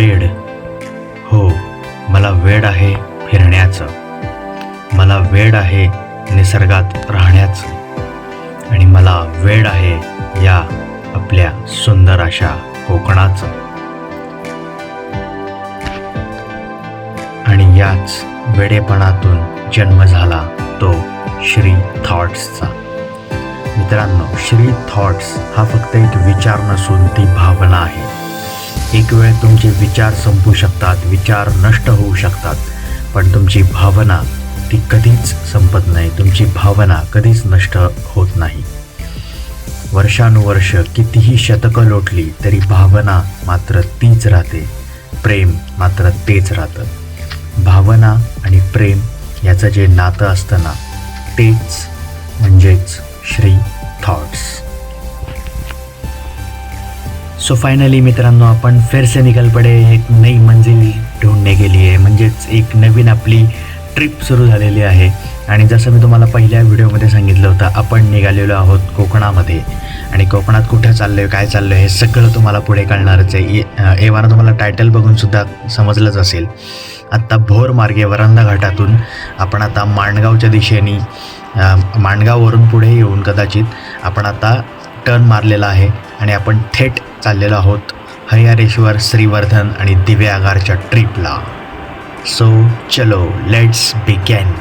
वेड. हो मला वेड आहे फिरण्याचं. मला वेड आहे निसर्गात राहण्याचं. आणि मला वेड आहे या आपल्या सुंदर अशा कोकणाचं. आणि याच वेडेपणातून जन्म झाला तो श्री थॉट्सचा. मित्रांनो श्री थॉट्स हा फक्त एक विचार नसून ती भावना आहे. एक वेळ तुमचे विचार संपू शकतात विचार नष्ट होऊ शकतात. पण तुमची भावना ती कधीच संपत नाही. तुमची भावना कधीच नष्ट होत नाही. वर्षानुवर्ष कितीही शतकं लोटली तरी भावना मात्र तीच राहते. प्रेम मात्र तेच राहतं. भावना आणि प्रेम याचं जे नातं असतं ना तेच म्हणजेच श्री सो फायनली मित्रांनो आपण फेरसे निघालपडे एक नई मंजिल ढूंढणे गेली आहे म्हणजेच एक नवीन आपली ट्रिप सुरू झालेली आहे. आणि जसं मी तुम्हाला पहिल्या व्हिडिओमध्ये सांगितलं होतं आपण निघालेलो आहोत कोकणामध्ये. आणि कोकणात कुठं चाललं आहे काय चाललं आहे हे सगळं तुम्हाला पुढे कळणारच आहे. ए- एव्हाना तुम्हाला टायटल बघूनसुद्धा समजलंच असेल. आत्ता भोर मार्गे वरंदा घाटातून आपण आता माणगावच्या दिशेने माणगाववरून पुढे येऊन कदाचित आपण आता टर्न मारलेला आहे. आणि आपण थेट चाललेलो आहोत हरिहरेश्वर श्रीवर्धन आणि दिव्य आगारच्या ट्रिपला सो चलो लेट्स बिगॅन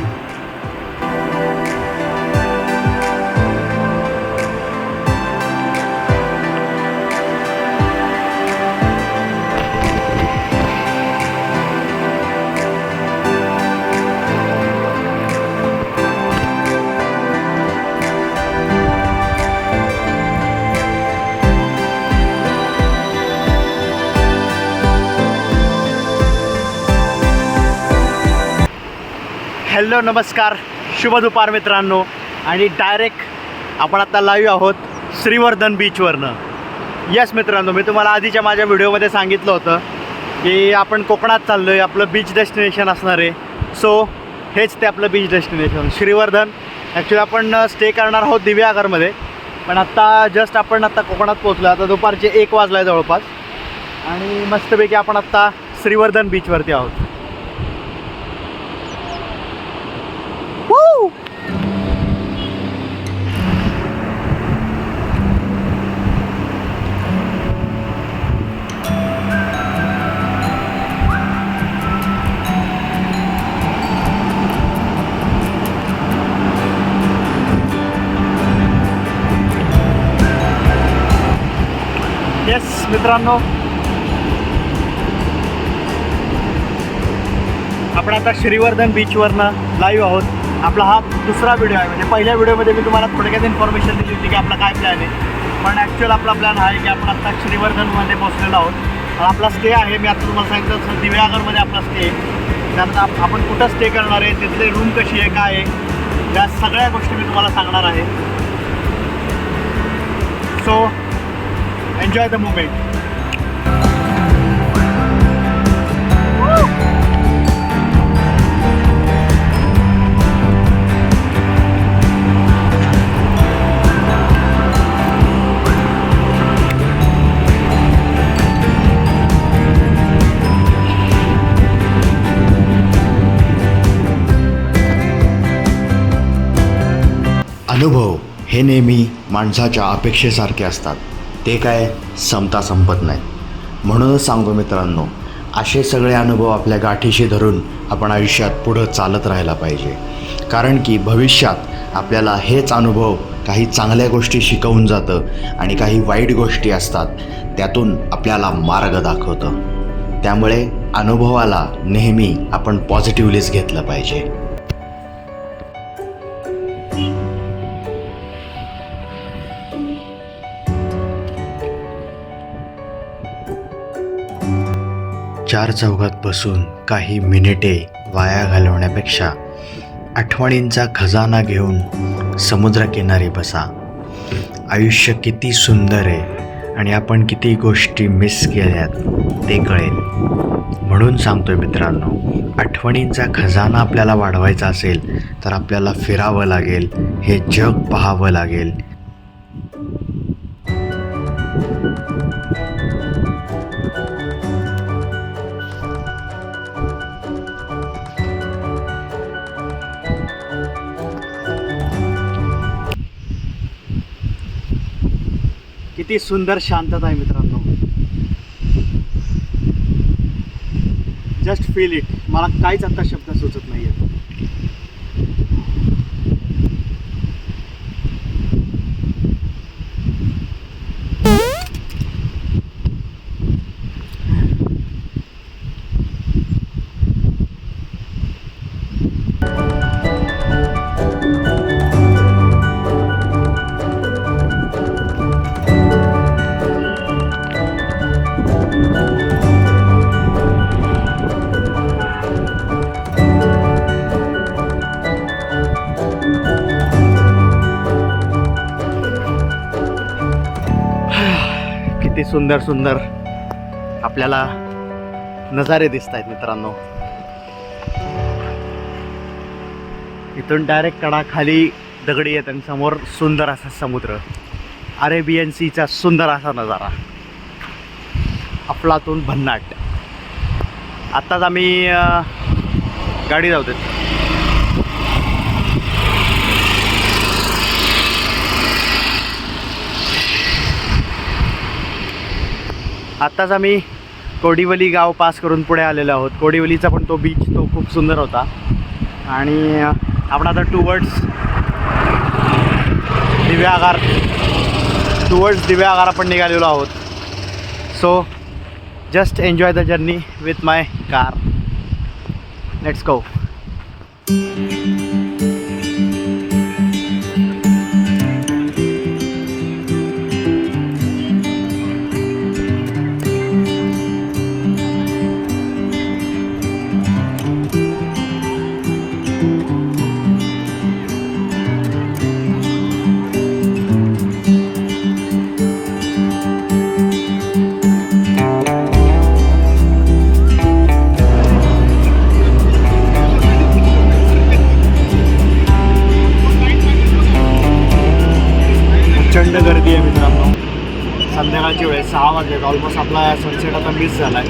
हॅलो नमस्कार. शुभ दुपार मित्रांनो. आणि डायरेक्ट आपण आता लाईव्ह आहोत श्रीवर्धन बीचवरनं यस मित्रांनो मी तुम्हाला आधीच्या माझ्या व्हिडिओमध्ये सांगितलं होतं की आपण कोकणात चाललो आहे आपलं बीच डेस्टिनेशन असणार आहे. सो हेच ते आपलं बीच डेस्टिनेशन श्रीवर्धन ॲक्च्युली आपण स्टे करणार आहोत दिव्यागरमध्ये पण आत्ता जस्ट आपण आत्ता कोकणात पोचलो आता दुपारचे एक वाजला आहे जवळपास. आणि मस्तपैकी आपण आत्ता श्रीवर्धन बीचवरती आहोत. येस मित्रांनो. आपण आता श्रीवर्धन बीचवरनं लाईव्ह आहोत. आपला हा दुसरा व्हिडिओ आहे. म्हणजे पहिल्या व्हिडिओमध्ये मी तुम्हाला थोडक्यात इन्फॉर्मेशन दिली होती की आपला काय प्लॅन आहे. पण ॲक्च्युअल आपला प्लॅन आहे की आपण आत्ता श्रीवर्धनमध्ये पोहोचलेलो आहोत. आपला स्टे आहे. मी आता तुम्हाला सांगितलं दिव्यागरमध्ये आपला स्टे आहे. त्यानंतर आपण कुठं स्टे करणार आहे तिथले रूम कशी आहे काय आहे या सगळ्या गोष्टी मी तुम्हाला सांगणार आहे. So Enjoy the moment. अनुभव हे नेहमी माणसाच्या अपेक्षेसारखे असतात ते काय संपता संपत नाही. म्हणूनच सांगतो मित्रांनो असे सगळे अनुभव आपल्या गाठीशी धरून आपण आयुष्यात पुढं चालत राहायला पाहिजे. कारण की भविष्यात आपल्याला हेच अनुभव काही चांगल्या गोष्टी शिकवून जातं आणि काही वाईट गोष्टी असतात त्यातून आपल्याला मार्ग दाखवतं. त्यामुळे अनुभवाला नेहमी आपण पॉझिटिव्हलीच घेतलं पाहिजे. चार चौघात बसून काही मिनिटे वाया घालवण्यापेक्षा आठवणींचा खजाना घेऊन समुद्रकिनारी बसा. आयुष्य किती सुंदर आहे आणि आपण किती गोष्टी मिस केल्यात ते कळेल. म्हणून सांगतोय मित्रांनो आठवणींचा खजाना आपल्याला वाढवायचा असेल तर आपल्याला फिरावं लागेल हे जग पाहावं लागेल. किती सुंदर शांतता आहे मित्रांनो. जस्ट फील इट मला काहीच आता शब्द सुचत नाही आहेत किती सुंदर सुंदर आपल्याला नजारे दिसत आहेत मित्रांनो. इथून डायरेक्ट कडाखाली दगडी येत आणि समोर सुंदर असा समुद्र. अरेबियन सीचा सुंदर असा नजारा. अफलातून भन्नाट. आत्ताच आम्ही गाडी जाऊ देत आत्ताच आम्ही कोडिवली गाव पास करून पुढे आलेलो आहोत. कोडिवलीचा पण तो बीच तो खूप सुंदर होता. आणि आपण आता टुवर्ड्स दिव्यागार टुवर्ड्स दिव्यागार आपण निघालेलो आहोत. So just enjoy the journey with my car let's go सहा वाजलेत ऑलमोस्ट आपला सनसेट आता मिस झाला आहे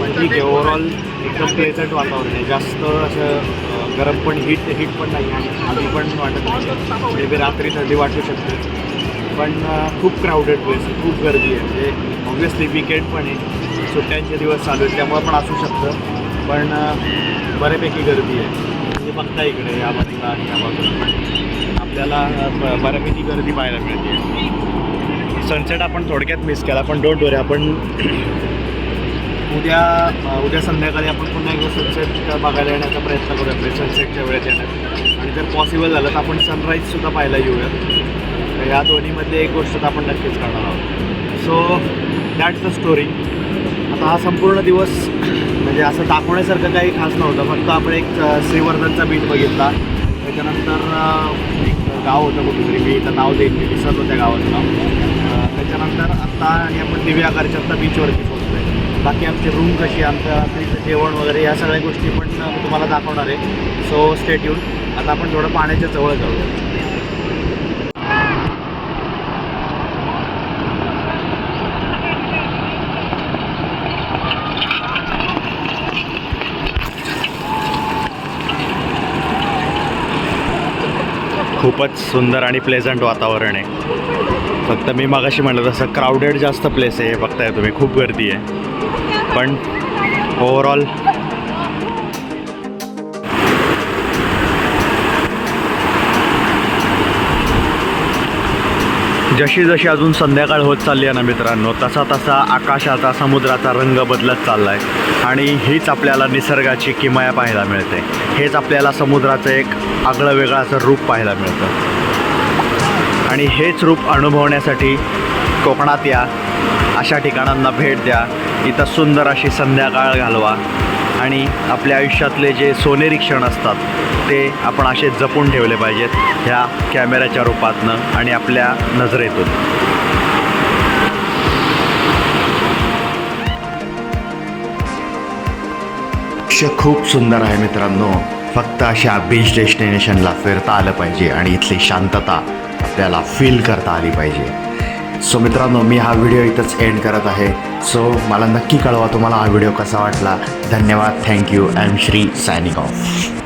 पण ठीक आहे ओव्हरऑल एकदम प्लेझंट वातावरण आहे. जास्त असं गरम पण हीट हीट पण नाही आणि आधी पण वाटत नाही. मे बी रात्री थंडी वाटू शकते. पण खूप क्राऊडेड प्लेस आहे. खूप गर्दी आहे. म्हणजे ऑब्वियसली विकेंड पण आहे. सुट्ट्यांचे दिवस चालू आहेत. त्यामुळे पण असू शकतं. पण बऱ्यापैकी गर्दी आहे. म्हणजे बघता इकडे या बाजूला आणि या बाजूला. पण आपल्याला ब- बऱ्यापैकी गर्दी पाहायला मिळते. सनसेट आपण थोडक्यात मिस केला पण डोंट वरी आपण उद्या उद्या संध्याकाळी आपण पुन्हा एकदा सनसेट बघायला येण्याचा प्रयत्न करूया म्हणजे सनसेटच्या वेळेत येण्याचा. आणि जर पॉसिबल झालं तर आपण सनराईजसुद्धा पाहायला येऊया. तर या दोन्हीमध्ये एक गोष्ट तर आपण नक्कीच करणार आहोत. सो दॅट्स द स्टोरी आता हा संपूर्ण दिवस म्हणजे असं दाखवण्यासारखं काही खास नव्हतं. फक्त आपण एक श्रीवर्धनचा बीट बघितला. त्याच्यानंतर एक गाव होतं कुठेतरी मी इथं नाव देईन मी विसरलो त्या गावाचं नाव. अ, त्याच्यानंतर आत्ता आणि आपण दिव्या आकारच्या आत्ता बीचवरती पोहोचलो आहे बाकी आमची रूम कशी आमचं इथं जेवण वगैरे या सगळ्या गोष्टी पण मी तुम्हाला दाखवणार आहे. सो स्टेट आता आपण थोडं पाण्याच्या जवळ जाऊया. खूपच सुंदर आणि प्लेझंट वातावरण आहे. फक्त मी मागाशी म्हणलं तसं क्राऊडेड जास्त प्लेस आहे हे बघताय तुम्ही खूप गर्दी आहे. पण ओव्हरऑल जशी जशी अजून संध्याकाळ होत चालली आहे ना मित्रांनो तसा तसा आकाशाचा समुद्राचा रंग बदलत चालला आहे आणि हीच आपल्याला निसर्गाची किमया पाहायला मिळते. हेच आपल्याला समुद्राचं एक आगळं वेगळं असं रूप पाहायला मिळतं. आणि हेच रूप अनुभवण्यासाठी कोकणात या. अशा ठिकाणांना भेट द्या. इथं सुंदर अशी संध्याकाळ घालवा. आणि आपल्या आयुष्यातले जे सोनेरी क्षण असतात ते आपण असे जपून ठेवले पाहिजेत ह्या कॅमेऱ्याच्या रूपातनं आणि आपल्या नजरेतून. आयुष्य खूप सुंदर आहे मित्रांनो. फक्त अशा बीच डेस्टिनेशनला फिरता आलं पाहिजे आणि इथली शांतता आपल्याला फील करता आली पाहिजे. सो मित्रांनो मी हा व्हिडिओ इथंच एंड करत आहे. सो मला नक्की कळवा तुम्हाला हा व्हिडिओ कसा वाटला. धन्यवाद. Thank you I am Shri signing off